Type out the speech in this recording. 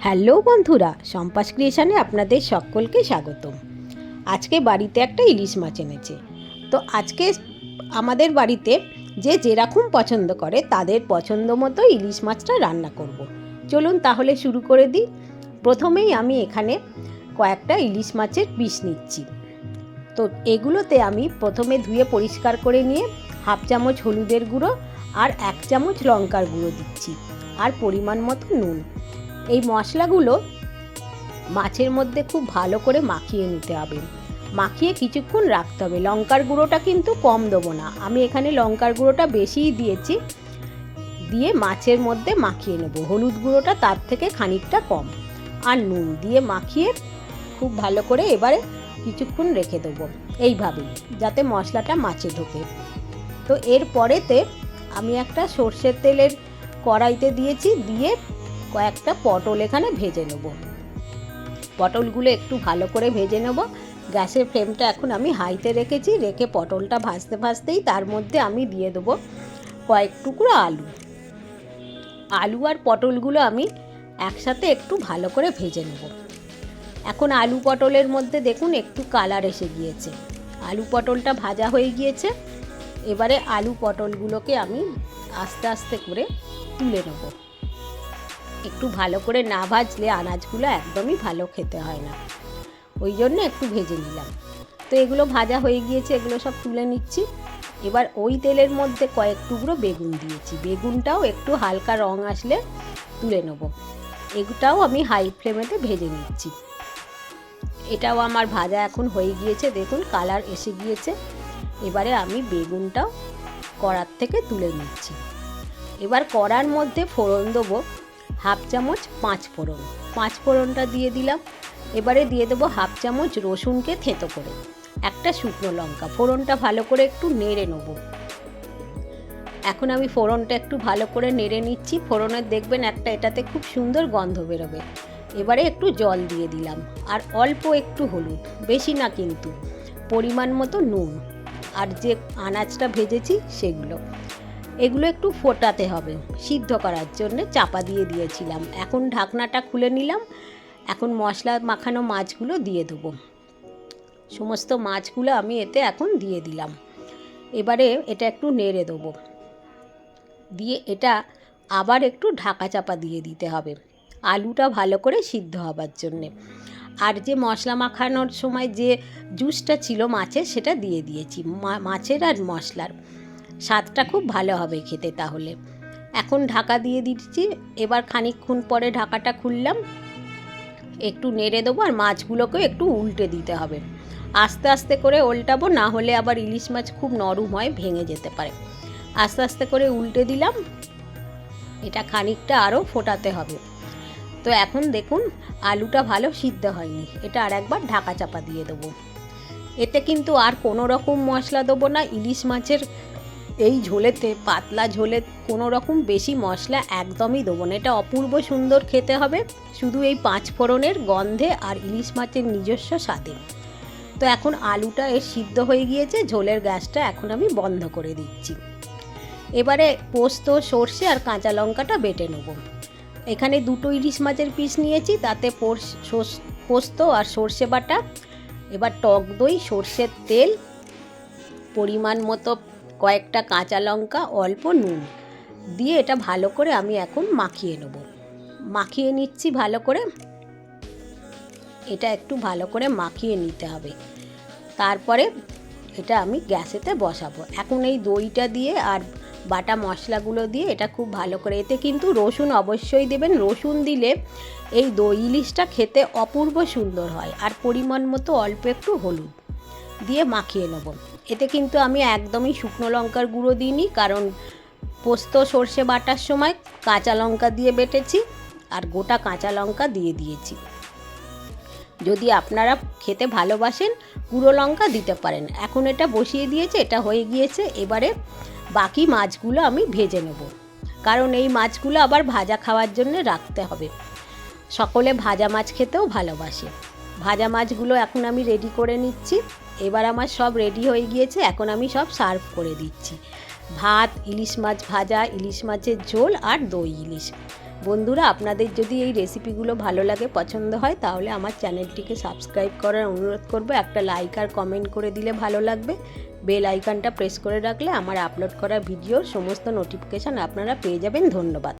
Hello বন্ধুরা, সম্পাস ক্রিয়েশনে আপনাদের সকলকে স্বাগতম। আজকে বাড়িতে একটা ইলিশ মাছ এনেছে। তো আজকে আমাদের বাড়িতে যে যেরকম পছন্দ করে তাদের পছন্দ মতো ইলিশ মাছটা রান্না করব। চলুন তাহলে শুরু করে দিই। প্রথমেই আমি এখানে কয়েকটা ইলিশ মাছের পিস নিচ্ছি। তো এগুলোতে আমি প্রথমে ধুয়ে পরিষ্কার করে নিয়ে হাফ চামচ হলুদের গুঁড়ো আর এক চামচ লঙ্কার গুঁড়ো দিচ্ছি। আর পরিমাণ মতো নুন। এই মশলাগুলো মাছের মধ্যে খুব ভালো করে মাখিয়ে নিতে হবে। মাখিয়ে কিছুক্ষণ রাখতে হবে। লঙ্কার গুঁড়োটা কিন্তু কম দেবো না। আমি এখানে লঙ্কার গুঁড়োটা বেশিই দিয়েছি। দিয়ে মাছের মধ্যে মাখিয়ে নেব। হলুদ গুঁড়োটা তার থেকে খানিকটা কম। আর নুন দিয়ে মাখিয়ে খুব ভালো করে এবারে কিছুক্ষণ রেখে দেবো। এইভাবেই, যাতে মশলাটা মাছে ঢোকে। তো এর পরেতে আমি একটা সর্ষের তেলের কড়াইতে দিয়েছি। দিয়ে কয়েকটা পটল এখানে ভেজে নেব। পটলগুলো একটু ভালো করে ভেজে নেব। গ্যাসের ফ্লেমটা এখন আমি হাইতে রেখেছি, রেখে পটলটা ভাজতে ভাজতেই তার মধ্যে আমি দিয়ে দেবো কয়েক টুকরো আলু। আলু আর পটলগুলো আমি একসাথে একটু ভালো করে ভেজে নেব। এখন আলু পটলের মধ্যে দেখুন একটু কালার এসে গিয়েছে। আলু পটলটা ভাজা হয়ে গিয়েছে। এবারে আলু পটলগুলোকে আমি আস্তে আস্তে করে তুলে নেব। একটু ভালো করে না ভাজলে আনাজগুলো একদমই ভালো খেতে হয় না। ওই জন্য একটু ভেজে নিলাম। তো এগুলো ভাজা হয়ে গিয়েছে, এগুলো সব তুলে নিচ্ছি। এবার ওই তেলের মধ্যে কয়েক টুকরো বেগুন দিয়েছি। বেগুনটাও একটু হালকা রং আসলে তুলে নেব। এগুটাও আমি হাই ফ্লেমেতে ভেজে নিচ্ছি। এটাও আমার ভাজা এখন হয়ে গিয়েছে। দেখুন, কালার এসে গিয়েছে। এবারে আমি বেগুনটাও কড়ার থেকে তুলে নিচ্ছি। এবার কড়ার মধ্যে ফোড়ন দেবো। হাফ চামচ পাঁচ ফোড়ন। পাঁচ ফোড়নটা দিয়ে দিলাম। এবারে দিয়ে দেবো হাফ চামচ রসুনকে থেতো করে। একটা শুকনো লঙ্কা। ফোড়নটা ভালো করে একটু নেড়ে নেব। এখন আমি ফোড়নটা একটু ভালো করে নেড়ে নিচ্ছি। ফোড়নের দেখবেন একটা এটাতে খুব সুন্দর গন্ধ বেরোবে। এবারে একটু জল দিয়ে দিলাম। আর অল্প একটু হলুদ। বেশি না কিন্তু। পরিমাণ মতো নুন। আর যে আনাজটা ভেজেছি সেগুলো। এগুলো একটু ফোটাতে হবে। সিদ্ধ করার জন্য চাপা দিয়ে দিয়েছিলাম। এখন ঢাকনাটা খুলে নিলাম। এখন মশলা মাখানো মাছগুলো দিয়ে দেবো। সমস্ত মাছগুলো আমি এতে এখন দিয়ে দিলাম। এবারে এটা একটু নেড়ে দেবো। দিয়ে এটা আবার একটু ঢাকা চাপা দিয়ে দিতে হবে। আলুটা ভালো করে সিদ্ধ হবার জন্যে। আর যে মশলা মাখানোর সময় যে জুসটা ছিল মাছের, সেটা দিয়ে দিয়েছি। মাছের আর মশলার। স্বাদটা খুব ভালো হবে খেতে তাহলে। এখন ঢাকা দিয়ে দিচ্ছি, এবার খানিকক্ষণ পরে ঢাকাটা খুললাম। একটু নেড়ে দেবো আর মাছগুলোকেও একটু উল্টে দিতে হবে। আস্তে আস্তে করে উল্টাবো না হলে আবার ইলিশ মাছ খুব নরম হয়, ভেঙে যেতে পারে। আস্তে আস্তে করে উল্টে দিলাম। এটা খানিকটা আরও ফোটাতে হবে। তো এখন দেখুন, আলুটা ভালো সিদ্ধ হয়নি। এটা আর একবার ঢাকা চাপা দিয়ে দেবো। এতে কিন্তু আর কোনো রকম মশলা দেবো না। ইলিশ মাছের এই ঝোলেতে, পাতলা ঝোলে কোনো রকম বেশি মশলা একদমই দেবো না। এটা অপূর্ব সুন্দর খেতে হবে। শুধু এই পাঁচ ফোড়নের গন্ধে আর ইলিশ মাছের নিজস্ব স্বাদে। তো এখন আলুটা এর সিদ্ধ হয়ে গিয়েছে, ঝোলের গ্যাসটা এখন আমি বন্ধ করে দিচ্ছি। এবারে পোস্ত, সর্ষে আর কাঁচা লঙ্কাটা বেটে নেব। এখানে দুটো ইলিশ মাছের পিস নিয়েছি, তাতে পোস্ত আর সর্ষে বাটা। এবার টক দই, সর্ষের তেল, পরিমাণ মতো কয়েকটা কাঁচা লঙ্কা, অল্প নুন দিয়ে এটা ভালো করে আমি এখন মাখিয়ে নেব। মাখিয়ে নিচ্ছি ভালো করে। এটা একটু ভালো করে মাখিয়ে নিতে হবে। তারপরে এটা আমি গ্যাসেতে বসাবো। এখন এই দইটা দিয়ে আর বাটা মশলাগুলো দিয়ে এটা খুব ভালো করে। এতে কিন্তু রসুন অবশ্যই দেবেন। রসুন দিলে এই দই ইলিশটা খেতে অপূর্ব সুন্দর হয়। আর পরিমাণ মতো অল্প একটু হলুদ। দিয়ে মাখিয়ে নেব। এতে কিন্তু আমি একদমই শুকনো লঙ্কার গুঁড়ো দিইনি, কারণ পোস্ত, সর্ষে বাটার সময় কাঁচা লঙ্কা দিয়ে বেটেছি আর গোটা কাঁচা লঙ্কা দিয়ে দিয়েছি। যদি আপনারা খেতে ভালোবাসেন, গুঁড়ো লঙ্কা দিতে পারেন। এখন এটা বসিয়ে দিয়েছে, এটা হয়ে গিয়েছে। এবারে বাকি মাছগুলো আমি ভেজে নেব। কারণ এই মাছগুলো আবার ভাজা খাওয়ার জন্য রাখতে হবে। সকলে ভাজা মাছ খেতেও ভালোবাসে। ভাজা মাছগুলো এখন আমি রেডি করে নিচ্ছি। এবার আমার সব রেডি হয়ে গিয়েছে, এখন আমি সব সার্ভ করে দিচ্ছি। ভাত, ইলিশ মাছ ভাজা, ইলিশ মাছের ঝোল আর দই ইলিশ। বন্ধুরা, আপনাদের যদি এই রেসিপিগুলো ভালো লাগে, পছন্দ হয়, তাহলে আমার চ্যানেলটিকে সাবস্ক্রাইব করার অনুরোধ করব। একটা লাইক আর কমেন্ট করে দিলে ভালো লাগবে। বেল আইকনটা প্রেস করে রাখলে আমার আপলোড করা ভিডিওর সমস্ত নোটিফিকেশান আপনারা পেয়ে যাবেন। ধন্যবাদ।